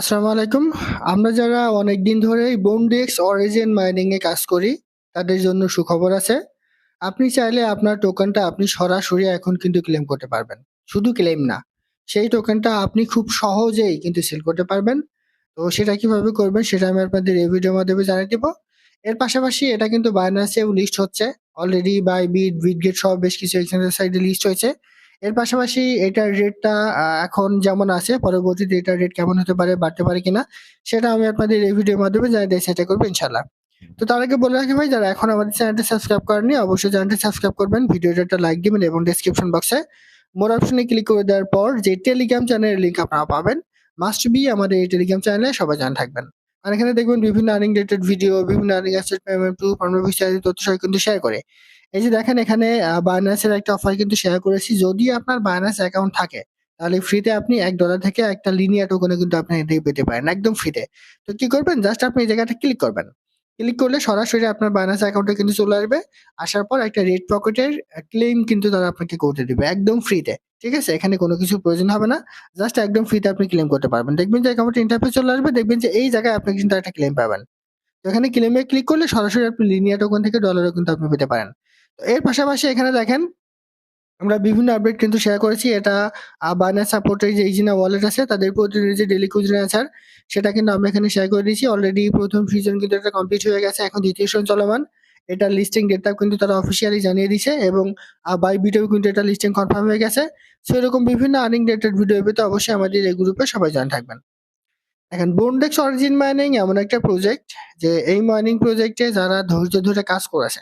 আসসালামু আলাইকুম। আমরা যারা অনেকদিন ধরেই Bondex Origin মাইনিং এ কাজ করি, তাদের জন্য সুখবর আছে। আপনি চাইলে আপনার টোকেনটা আপনি সরাসরি এখন কিন্তু ক্লেম করতে পারবেন। শুধু ক্লেম না, সেই টোকেনটা আপনি খুব সহজেই কিন্তু সেল করতে পারবেন। তো সেটা কীভাবে করবেন সেটা আমি আপনাদের এই ভিডিওর মাধ্যমে জানিয়ে দিব। এর পাশাপাশি এটা কিন্তু এও লিস্ট হচ্ছে। অলরেডি বাই বিট Bitget সব বেশ কিছু এক্সচেঞ্জের সাইডে লিস্ট হয়েছে। এর পাশাপাশি এটার রেটটা এখন যেমন আছে পরবর্তীতে এটার রেট কেমন হতে পারে, বাড়তে পারে কিনা সেটা আমি আপনাদের এই ভিডিওর মাধ্যমে দেওয়ার চেষ্টা করব ইনশাআল্লাহ। তো তার আগে বলে রাখি ভাই যারা এখন আমাদের চ্যানেলটি সাবস্ক্রাইব করেননি অবশ্যই চ্যানেলটি সাবস্ক্রাইব করবেন। ভিডিওতে একটা লাইক দিবেন এবং ডেসক্রিপশন বক্সে মোর অপশনে ক্লিক করে দেওয়ার পর যে টেলিগ্রাম চ্যানেলের লিংক আপনারা পাবেন, মাস্ট বি আমাদের এই টেলিগ্রাম চ্যানেলে সবাই জয়েন থাকবেন। আর এখানে দেখবেন বিভিন্ন আর্নিং রিলেটেড ভিডিও, বিভিন্ন আর্নিং অ্যাসেট পেমেন্ট প্রুফ, আমরা ইত্যাদি তথ্য সহ কিন্তু শেয়ার করে। এই যে দেখেন এখানে এর একটা অফার কিন্তু শেয়ার করেছি। যদি আপনার Binance অ্যাকাউন্ট থাকে, তাহলে ফ্রিতে আপনি এক ডলার থেকে একটা লিনিয়ার টোকেনও কিন্তু আপনি থেকে পেতে পারেন একদম ফ্রিতে। তো কি করবেন? জাস্ট আপনি এই জায়গাটা ক্লিক করবেন। ক্লিক করলে সরাসরি আপনার Binance অ্যাকাউন্টে কিন্তু চলে আসবে। আসার পর একটা রেড পকেটের ক্লেম কিন্তু তারা আপনাকে করতে দিবে একদম ফ্রিতে। ঠিক আছে? এখানে কোনো কিছু প্রয়োজন হবে না। জাস্ট একদম ফ্রিতে আপনি ক্লেম করতে পারবেন। দেখবেন যে অ্যাকাউন্টে ইন্টারফেস চলে আসবে। দেখবেন যে এই জায়গায় আপনি কিন্তু একটা ক্লেম পাবেন। তো এখানে ক্লেমে ক্লিক করলে সরাসরি আপনি লিনিয়ার টোকেন থেকে ডলারও কিন্তু আপনি পেতে পারেন। এর পাশাপাশি এখানে দেখেন, আমরা বিভিন্ন আপডেট কিন্তু শেয়ার করেছি। এটা আ সাপোর্টের যে Egina ওয়ালেট আছে, তাদের প্রতিদিনের যে ডেলি কুইজ অ্যান্সার সেটা কিন্তু আমরা এখানে শেয়ার করে দিয়েছি। অলরেডি ১ম সিজন কিন্তু এটা কমপ্লিট হয়ে গেছে। এখন দ্বিতীয় সিজন চলমান। এটার লিস্টিং ডেটটাও কিন্তু তারা অফিসিয়ালি জানিয়ে দিয়েছে এবং বাই এও কিন্তু এটা লিস্টিং কনফার্ম হয়ে গেছে। সো এরকম বিভিন্ন আর্নিং রিলেটেড ভিডিও পেতে অবশ্যই আমাদের এই গ্রুপে সবাই জয়েন থাকবেন। দেখেন Bondex অরিজিন মাইনিং এমন একটা প্রজেক্ট যে এই মাইনিং প্রজেক্টে যারা ধৈর্য ধরে কাজ করেছে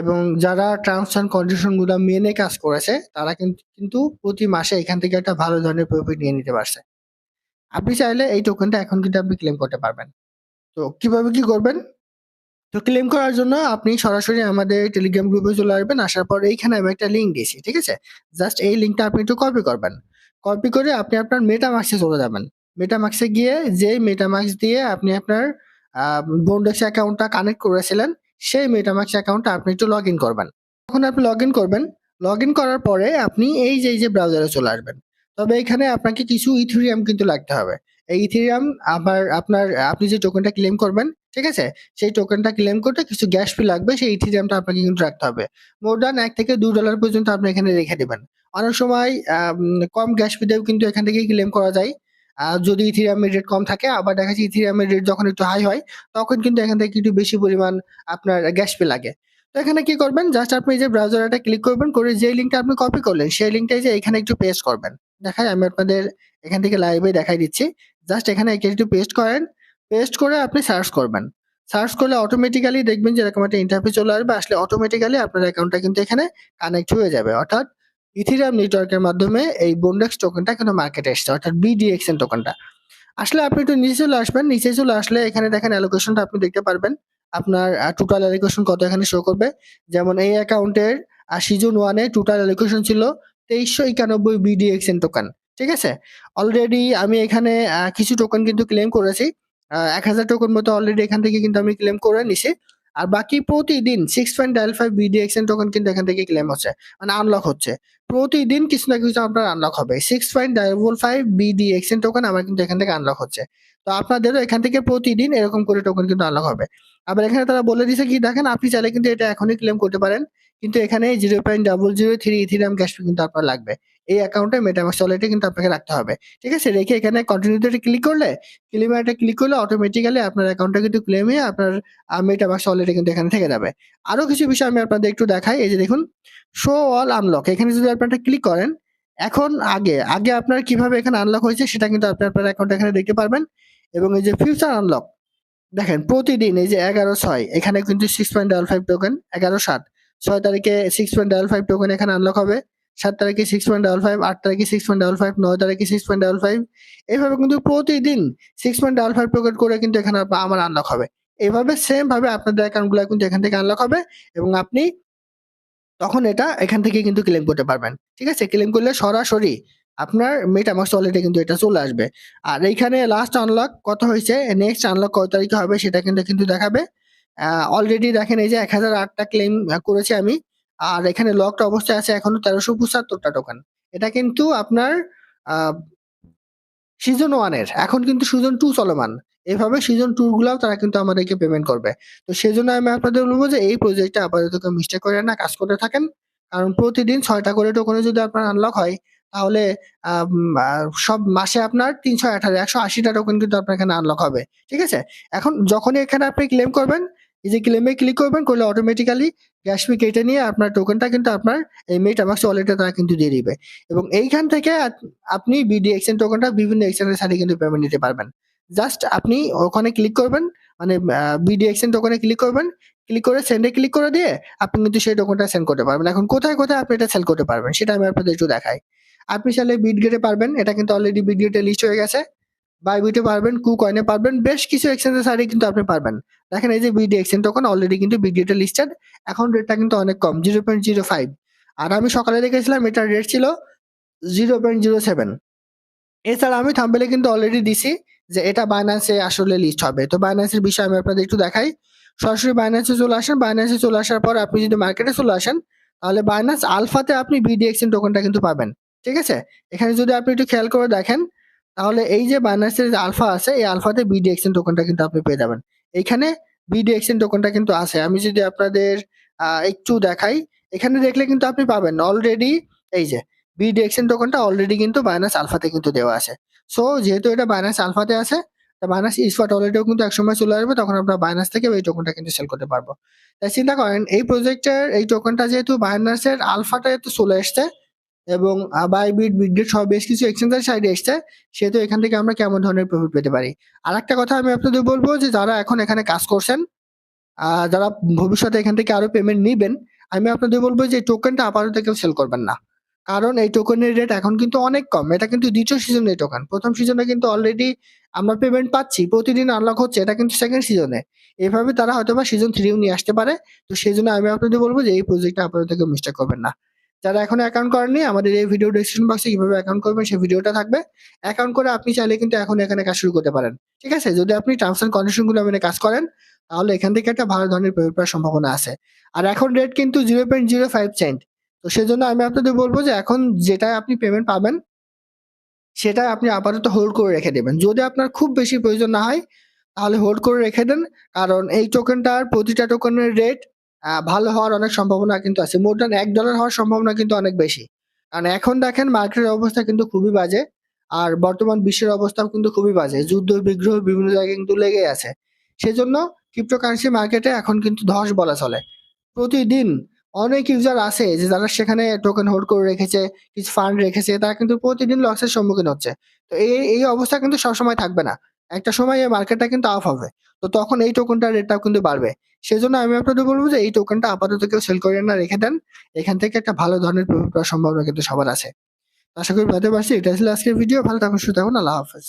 এবং যারা টার্মস অ্যান্ড কন্ডিশনগুলা মেনে কাজ করেছে তারা কিন্তু কিন্তু প্রতি মাসে এখান থেকে একটা ভালো ধরনের প্রফিট নিয়ে নিতে পারছে। আপনি চাইলে এই টোকেনটা এখন কিন্তু আপনি ক্লেম করতে পারবেন। তো কীভাবে কি করবেন? তো ক্লেম করার জন্য আপনি সরাসরি আমাদের টেলিগ্রাম গ্রুপে চলে আসবেন। আসার পর এইখানে আমি একটা লিঙ্ক দিয়েছি। ঠিক আছে? জাস্ট এই লিঙ্কটা আপনি একটু কপি করবেন। কপি করে আপনি আপনার এ চলে যাবেন। এ গিয়ে যেই MetaMask দিয়ে আপনি আপনার Bondex অ্যাকাউন্টটা কানেক্ট করেছিলেন, সেই MetaMask অ্যাকাউন্টটা আপনি একটু লগইন করবেন। তখন আপনি লগইন করবেন, লগইন করার পরে আপনি এই যে এই যে ব্রাউজারে চলে আসবেন। তবে এখানে আপনাকে কিছু ইথেরিয়াম কিন্তু লাগতে হবে। এই ইথেরিয়াম আবার আপনার আপনি যে টোকেনটা ক্লেম করবেন, ঠিক আছে? সেই টোকেনটা ক্লেম করতে কিছু গ্যাস ফি লাগবে। সেই ইথেরিয়ামটা আপনাকে কিন্তু রাখতে হবে। মোর দ্যান $1 থেকে দু ডলার পর্যন্ত আপনি এখানে রেখে দেবেন অনেক সময় কম গ্যাস ফিতেও কিন্তু এখান থেকেই ক্লেম করা যায়। আ যদি ইথেরিয়ামের রেট কম থাকে আবার দেখা যাচ্ছে ইথেরিয়ামের রেট যখন একটু হাই হয়, তখন কিন্তু এখান থেকে একটু বেশি পরিমাণ আপনার গ্যাস পে লাগে। তো এখানে কি করবেন? জাস্ট আপনি যে ব্রাউজারটা ক্লিক করবেন, করে যে লিংকটা আপনি কপি করলেন, সেই লিংকটা এই যে এখানে একটু পেস্ট করবেন। দেখাই আমি আপনাদের এখান থেকে লাইভে দেখাই দিচ্ছি। জাস্ট এখানে একে একটু পেস্ট করেন। পেস্ট করে আপনি সার্চ করবেন। সার্চ করলে অটোমেটিক্যালি দেখবেন যে এরকম একটা ইন্টারফেস চলে আসবে। আসলে অটোমেটিক্যালি আপনার অ্যাকাউন্টটা কিন্তু এখানে কানেক্ট হয়ে যাবে। অর্থাৎ ইথেরিয়াম নেটওয়ার্কের মাধ্যমে এই বোনডেক্স টোকেনটা কিন্তু মার্কেটে এসছে। অর্থাৎ BDXN টোকেনটা। আসলে আপনি একটু নিচে চলে আসবেন। নিচে চলে আসলে এখানে দেখেন অ্যালোকেশনটা আপনি দেখতে পারবেন। আপনার টোটাল অ্যালোকেশন কত এখানে শো করবে। যেমন এই অ্যাকাউন্টের সিজন 1 এ টোটাল অ্যালোকেশন ছিল ২৩৯১ BDXN টোকেন। ঠিক আছে? অলরেডি আমি এখানে কিছু টোকেন কিন্তু ক্লেম করেছি। এক হাজার টোকেন মতো অলরেডি এখান থেকে কিন্তু আমি ক্লেম করে নিছি। আর বাকি প্রতিদিন 6.55 BDXN টোকেন কিন্তু এখান থেকে ক্লেম হচ্ছে। মানে আনলক হচ্ছে। প্রতিদিন কিছু না কিছু আপনার আনলক হবে। 6.55 BDXN টোকেন আমার কিন্তু এখান থেকে আনলক হচ্ছে। তো আপনাদেরও এখান থেকে প্রতিদিন এরকম করে টোকেন কিন্তু আনলক হবে। আবার এখানে তারা বলে দিয়েছে কি, দেখেন আপনি চাইলে কিন্তু এটা এখনই ক্লেম করতে পারেন। কিন্তু এখানে 0.003 থ্রি গ্যাস ফি কিন্তু আপনার লাগবে। এই অ্যাকাউন্টে MetaMask ওয়ালেটে কিন্তু আপনাকে রাখতে হবে। ঠিক আছে? রেখে এখানে কন্টিনিউ তে ক্লিক করলে ক্লেমে একটা ক্লিক করলে অটোমেটিক্যালি আপনার অ্যাকাউন্টটা কিন্তু ক্লেম হয়ে আপনার MetaMask ওয়ালেটে কিন্তু এখানে থেকে যাবে। আরও কিছু বিষয় আমি আপনাদের একটু দেখাই। এই যে দেখুন শো অল আনলক এখানে যদি আপনি একটা ক্লিক করেন, এখন আগে, আগে আপনার কীভাবে এখানে আনলক হয়েছে সেটা কিন্তু আপনি আপনার অ্যাকাউন্টে এখানে দেখতে পারবেন। এবং এই যে ফিউচার আনলক দেখেন প্রতিদিন এই যে ১১/৬ এখানে কিন্তু 6.55 টোকেন ১১/৭ ৬ তারিখে 6.55 টোকেন এখানে আনলক হবে। ৭ তারিখে 6.55 ৮ তারিখে 6.55 ৯ তারিখে 6.55 এভাবে কিন্তু প্রতিদিন সিক্স পয়েন্ট ডাবল ফাইভ প্রকেট করে কিন্তু এখানে আমার আনলক হবে। এভাবে সেম ভাবে আপনাদের অ্যাকাউন্টগুলা কিন্তু এখান থেকে আনলক হবে এবং আপনি তখন এটা এখান থেকে কিন্তু ক্লেম করতে পারবেন। ঠিক আছে? ক্লেম করলে সরাসরি আপনার MetaMask ওয়ালেটে কিন্তু এটা চলে আসবে। আর এইখানে লাস্ট আনলক কত হয়েছে নেক্সট আনলক কয় তারিখে হবে সেটা কিন্তু কিন্তু দেখাবে। অলরেডি দেখেন এই যে ১০০৮ টা ক্লেম আ করেছি আমি। আর এখানে লকড অবস্থায় আছে এখনও তেরোশো পঁচাত্তরটা টোকেন। এটা কিন্তু আপনার সিজন 1 এর। এখন কিন্তু সিজন 2 চলমান। এভাবে সিজন 2 গুলাও তারা কিন্তু আমাদেরকে পেমেন্ট করবে। তো সেজন্য আমি আপনাদের বলব যে এই প্রজেক্টটা আপাতত মিস্টেক করে না, কাজ করতে থাকেন। কারণ প্রতিদিন ছয়টা করে টোকেনে যদি আপনার আনলক হয় তাহলে সব মাসে আপনার ৩১৮ ১৮০ টা টোকেন কিন্তু আপনার এখানে আনলক হবে। ঠিক আছে? এখন যখনই এখানে আপনি ক্লেম করবেন, এই যে ক্লেমে ক্লিক করবেন করলে অটোমেটিক্যালি গ্যাস কেটে নিয়ে আপনার টোকেনটা কিন্তু আপনার এই মেটামাক্স ওয়ালেটে তারা কিন্তু দিয়ে দিবে। এবং এইখান থেকে আপনি আপনি বিডিএক্সএন টোকেনটা বিভিন্ন এক্সচেঞ্জের সাথে কিন্তু পেমেন্ট নিতে পারবেন। জাস্ট আপনি ওখানে ক্লিক করবেন মানে আ বিডিএক্সএন টোকেনে ক্লিক করবেন। ক্লিক করে সেন্ডে ক্লিক করে দিয়ে আপনি কিন্তু সেই টোকেনটা সেন্ড করতে পারবেন। এখন কোথায়, কোথায় আপনি এটা সেল করতে পারবেন সেটা আমি আপনাদের একটু দেখাই। আপনি চাইলে বিটগেটে পারবেন। এটা কিন্তু অলরেডি বিড গেটে লিস্ট হয়ে গেছে। বাইবিটে পারবেন, কুকয়েনে পারবেন। বেশ কিছু এক্সচেঞ্জের সাইডে কিন্তু আপনি পারবেন। দেখেন এই যে বিডিএক্সএন টোকেন অলরেডি কিন্তু বিটগেটে লিস্টেড। এখন রেটটা কিন্তু অনেক কম 0.05 আর আমি সকালে দেখেছিলাম এটার রেট ছিল 0.07 এছাড়া আমি থাম্বনেইলে কিন্তু অলরেডি দিছি যে এটা বাইন্যান্সে আসলে লিস্ট হবে। তো বাইন্যান্সের বিষয়ে আমি আপনাদের একটু দেখাই। সরাসরি বাইন্যান্সে চলে আসেন। বাইন্যান্সে চলে আসার পর আপনি যদি মার্কেটে চলে আসেন তাহলে বাইন্যান্স আলফাতে আপনি বিডিএক্সএন টোকেনটা কিন্তু পাবেন। ঠিক আছে? এখানে যদি আপনি একটু খেয়াল করে দেখেন তাহলে এই যে বাইন্যান্সের যে আলফা আছে, এই আলফাতে বিডিএক্সএন টোকেনটা কিন্তু আপনি পেয়ে যাবেন। এইখানে বিডিএক্সএন টোকেনটা কিন্তু আছে। আমি যদি আপনাদের একটু দেখাই, এখানে দেখলে কিন্তু আপনি পাবেন অলরেডি এই যে বিডি বিডিএক্সএন টোকেনটা অলরেডি কিন্তু বাইন্যান্স আলফাতে কিন্তু দেওয়া আছে। সো যেহেতু এটা বাইন্যান্স আলফাতে আছে বাইন্যান্স স্পট ওয়ালেটেও কিন্তু একসময় চলে আসবে, তখন আমরা বাইন্যান্স থেকে এই টোকেনটা কিন্তু সেল করতে পারব। তাই চিন্তা করেন, এই প্রজেক্টের এই টোকেনটা যেহেতু বাইন্যান্সের আলফাটাতে চলে এসছে এবং বাইবিট, বিটগেট সব বেশ কিছু এক্সচেঞ্জের সাইডে এসছে সেহেতু এখান থেকে আমরা কেমন ধরনের প্রফিট পেতে পারি। আর একটা কথা আমি আপনাদের বলব যে যারা এখন এখানে কাজ করছেন, যারা ভবিষ্যতে এখান থেকে আরও পেমেন্ট নিবেন, আমি আপনাদের বলব যে টোকেনটা আপাতত কেউ সেল করবেন না। কারণ এই টোকেনের রেট এখন কিন্তু অনেক কম। এটা কিন্তু ২য় সিজনের টোকেন। প্রথম সিজনে কিন্তু অলরেডি আমরা পেমেন্ট পাচ্ছি। প্রতিদিন আনলক হচ্ছে। এটা কিন্তু সেকেন্ড সিজনে। এভাবে তারা হয়তো বা সিজন থ্রিও নিয়ে আসতে পারে। তো সেই জন্য আমি আপনাদের বলব যে এই প্রজেক্টটা আপাতত কেউ মিস্টেক করবেন না। যারা এখনও অ্যাকাউন্ট করেননি, আমাদের এই ভিডিও ডেসক্রিপশন বক্সে কীভাবে অ্যাকাউন্ট করবেন, সেই ভিডিওটা থাকবে। অ্যাকাউন্ট করে আপনি চাইলে কিন্তু এখন এখানে কাজ শুরু করতে পারেন। ঠিক আছে? যদি আপনি টার্মস এন্ড কন্ডিশনগুলো মেনে কাজ করেন, তাহলে এখান থেকে একটা ভালো ধরনের পেমেন্ট পাওয়ার সম্ভাবনা আছে। আর এখন রেট কিন্তু 0.05 সেন্ট। তো সেজন্য আমি আপনাদের বলব যে এখন যেটায় আপনি পেমেন্ট পাবেন সেটা আপনি আপাতত হোল্ড করে রেখে দেবেন যদি আপনার খুব বেশি প্রয়োজন না হয়, তাহলে হোল্ড করে রেখে দেন। কারণ এই টোকেনটার প্রতিটা টোকেনের রেট ভালো হওয়ার অনেক সম্ভাবনা কিন্তু আছে। মোর দ্যান $1 হওয়ার সম্ভাবনা কিন্তু অনেক বেশি। কারণ এখন দেখেন মার্কেটের অবস্থা কিন্তু খুবই বাজে। আর বর্তমান বিশ্বের অবস্থাও কিন্তু খুবই বাজে। যুদ্ধ বিগ্রহ বিভিন্ন জায়গায় কিন্তু লেগেই আছে। সেজন্য ক্রিপ্টোকারেন্সি মার্কেটে এখন কিন্তু ধস বলা চলে। প্রতিদিন অনেক ইউজার আছে যে যারা সেখানে টোকেন হোল্ড করে রেখেছে, কিছু ফান্ড রেখেছে তারা কিন্তু প্রতিদিন লসের সম্মুখীন হচ্ছে। তো এই, এই অবস্থা কিন্তু সবসময় থাকবে না। একটা সময় এই মার্কেটটা কিন্তু আপ হবে। তো তখন এই টোকেনটার রেটটাও কিন্তু বাড়বে। সেজন্য আমি আপনাদের বলব যে এই টোকনটা আপাতত কেউ সেল করে না রেখে দেন। এখান থেকে একটা ভালো ধরনের প্রফিট পাওয়ার সম্ভাবনা কিন্তু সবার আছে। আশা করি বুঝাতে পারছি। এটা ছিল আজকের ভিডিও। ভালো থাকুন, সুস্থ থাকুন। আল্লাহ হাফেজ।